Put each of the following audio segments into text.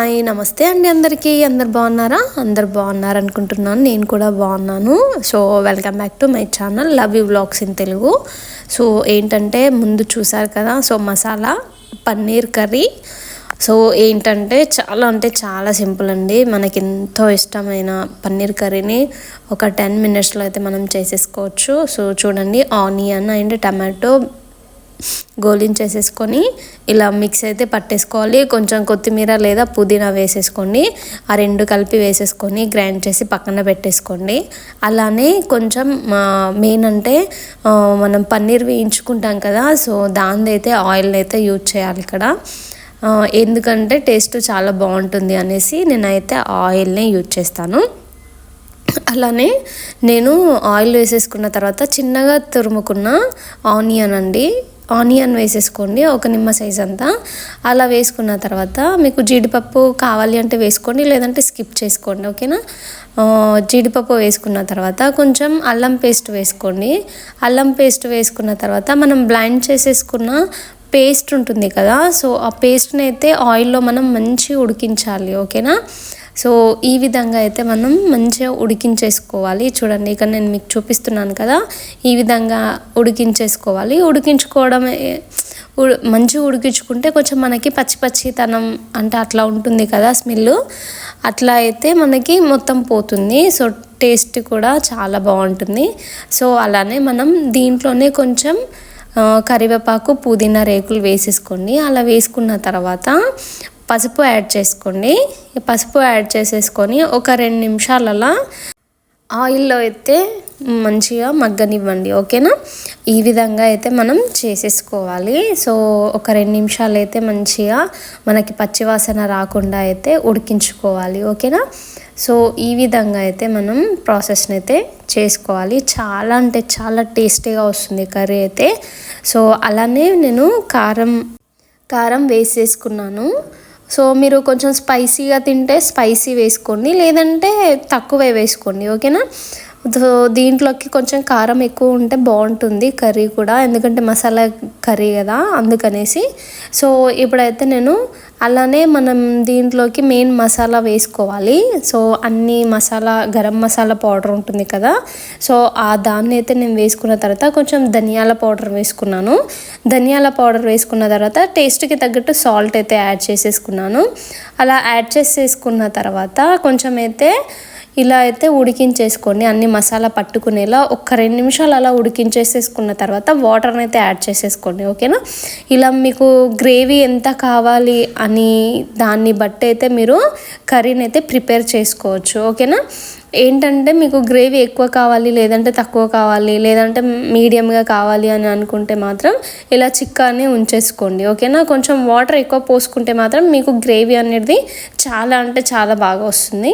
Hi నమస్తే అండి అందరికీ. అందరు బాగున్నారా? అందరు బాగున్నారు అనుకుంటున్నాను నేను కూడా బాగున్నాను. So welcome back to my channel love you vlogs in Telugu. So ఏంటంటే ముందు చూసారు కదా so masala paneer curry. So ఏంటంటే చాలా అంటే చాలా సింపుల్ అండి. మనకి ఎంతో ఇష్టమైన పన్నీర్ కర్రీని ఒక టెన్ మినిట్స్లో అయితే మనం చేసేసుకోవచ్చు. సో చూడండి ఆనియన్ అండ్ టమాటో గోలించేసేసుకొని ఇలా మిక్స్ అయితే పట్టేసుకోవాలి. కొంచెం కొత్తిమీర లేదా పుదీనా వేసేసుకోండి. ఆ రెండు కలిపి వేసేసుకొని గ్రైండ్ చేసి పక్కన పెట్టేసుకోండి. అలానే కొంచెం మెయిన్ అంటే మనం పన్నీర్ వేయించుకుంటాం కదా సో దానిదైతే అయితే ఆయిల్ అయితే యూజ్ చేయాలి ఇక్కడ. ఎందుకంటే టేస్ట్ చాలా బాగుంటుంది అనేసి నేనైతే ఆయిల్నే యూజ్ చేస్తాను. అలానే నేను ఆయిల్ వేసేసుకున్న తర్వాత చిన్నగా తురుముకున్న ఆనియన్ అండి ఆనియన్ వేసేసుకోండి ఒక నిమ్మ సైజ్ అంతా. అలా వేసుకున్న తర్వాత మీకు జీడిపప్పు కావాలి అంటే వేసుకోండి లేదంటే స్కిప్ చేసుకోండి ఓకేనా? జీడిపప్పు వేసుకున్న తర్వాత కొంచెం అల్లం పేస్ట్ వేసుకోండి. అల్లం పేస్ట్ వేసుకున్న తర్వాత మనం బ్లైండ్ చేసేసుకున్న పేస్ట్ ఉంటుంది కదా సో ఆ పేస్ట్ని అయితే ఆయిల్లో మనం మంచి ఉడికించాలి ఓకేనా? సో ఈ విధంగా అయితే మనం మంచిగా ఉడికించేసుకోవాలి. చూడండి ఇక్కడ నేను మీకు చూపిస్తున్నాను కదా. ఈ విధంగా ఉడికించేసుకోవాలి. ఉడికించుకోవడం మంచిగా ఉడికించుకుంటే కొంచెం మనకి పచ్చి పచ్చితనం అంటే అట్లా ఉంటుంది కదా స్మెల్ అట్లా అయితే మనకి మొత్తం పోతుంది. సో టేస్ట్ కూడా చాలా బాగుంటుంది. సో అలానే మనం దీంట్లోనే కొంచెం కరివేపాకు పుదీనా రేకులు వేసేసుకోండి. అలా వేసుకున్న తర్వాత పసుపు యాడ్ చేసుకోండి. పసుపు యాడ్ చేసేసుకొని ఒక రెండు నిమిషాలలో ఆయిల్లో అయితే మంచిగా మగ్గనివ్వండి ఓకేనా? ఈ విధంగా అయితే మనం చేసేసుకోవాలి. సో ఒక రెండు నిమిషాలు అయితే మంచిగా మనకి పచ్చివాసన రాకుండా అయితే ఉడికించుకోవాలి ఓకేనా? సో ఈ విధంగా అయితే మనం ప్రాసెస్ని అయితే చేసుకోవాలి. చాలా అంటే చాలా టేస్టీగా వస్తుంది కర్రీ అయితే. సో అలానే నేను కారం కారం వేసేసుకున్నాను. సో మీరు కొంచెం స్పైసీగా తింటే స్పైసీ వేసుకోండి లేదంటే తక్కువే వేసుకోండి ఓకేనా? సో దీంట్లోకి కొంచెం కారం ఎక్కువ ఉంటే బాగుంటుంది కర్రీ కూడా ఎందుకంటే మసాలా కర్రీ కదా అందుకనేసి. సో ఇప్పుడైతే నేను అలానే మనం దీంట్లోకి మెయిన్ మసాలా వేసుకోవాలి. సో అన్ని మసాలా గరం మసాలా పౌడర్ ఉంటుంది కదా. సో ఆ దాన్ని అయితే నేను వేసుకున్న తర్వాత కొంచెం ధనియాల పౌడర్ వేసుకున్నాను. ధనియాల పౌడర్ వేసుకున్న తర్వాత టేస్ట్కి తగ్గట్టు సాల్ట్ అయితే యాడ్ చేసేసుకున్నాను. అలా యాడ్ చేసేసుకున్న తర్వాత కొంచెం అయితే ఇలా అయితే ఉడికించేసుకోండి. అన్ని మసాలా పట్టుకునేలా ఒక్క రెండు నిమిషాలు అలా ఉడికించేసేసుకున్న తర్వాత వాటర్ని అయితే యాడ్ చేసేసుకోండి. ఓకేనా? ఇలా మీకు గ్రేవీ ఎంత కావాలి అని దాన్ని బట్టి అయితే మీరు కర్రీని అయితే ప్రిపేర్ చేసుకోవచ్చు. ఓకేనా? ఏంటంటే మీకు గ్రేవీ ఎక్కువ కావాలి లేదంటే తక్కువ కావాలి లేదంటే మీడియంగా కావాలి అని అనుకుంటే మాత్రం ఇలా చిక్కానే ఉంచేసుకోండి ఓకేనా? కొంచెం వాటర్ ఎక్కువ పోసుకుంటే మాత్రం మీకు గ్రేవీ అనేది చాలా అంటే చాలా బాగా వస్తుంది.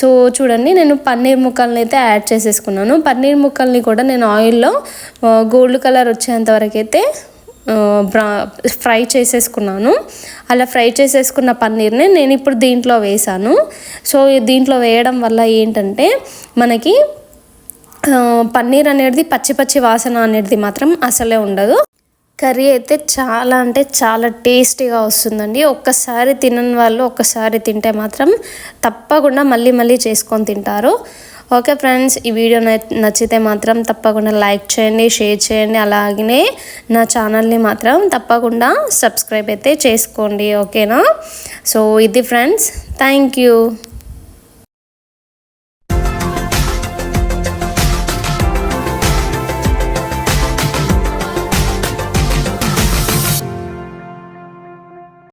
సో చూడండి నేను పన్నీర్ ముక్కల్ని అయితే యాడ్ చేసేసుకున్నాను. పన్నీర్ ముక్కల్ని కూడా నేను ఆయిల్లో గోల్డ్ కలర్ వచ్చేంత వరకు అయితే బ్రా ఫ్రై చేసేసుకున్నాను. అలా ఫ్రై చేసేసుకున్న పన్నీర్ని నేను ఇప్పుడు దీంట్లో వేసాను సో దీంట్లో వేయడం వల్ల ఏంటంటే మనకి పన్నీర్ అనేది పచ్చి పచ్చి వాసన అనేది మాత్రం అసలే ఉండదు. కర్రీ అయితే చాలా అంటే చాలా టేస్టీగా వస్తుందండి. ఒక్కసారి తినని వాళ్ళు ఒక్కసారి తింటే మాత్రం తప్పకుండా మళ్ళీ మళ్ళీ చేసుకొని తింటారు. ఓకే ఫ్రెండ్స్ ఈ వీడియో నచ్చితే మాత్రం తప్పకుండా లైక్ చేయండి షేర్ చేయండి. అలాగనే నా ఛానల్ని మాత్రం తప్పకుండా సబ్స్క్రైబ్ అయితే చేసుకోండి ఓకేనా? సో ఇది ఫ్రెండ్స్ థ్యాంక్ యూ.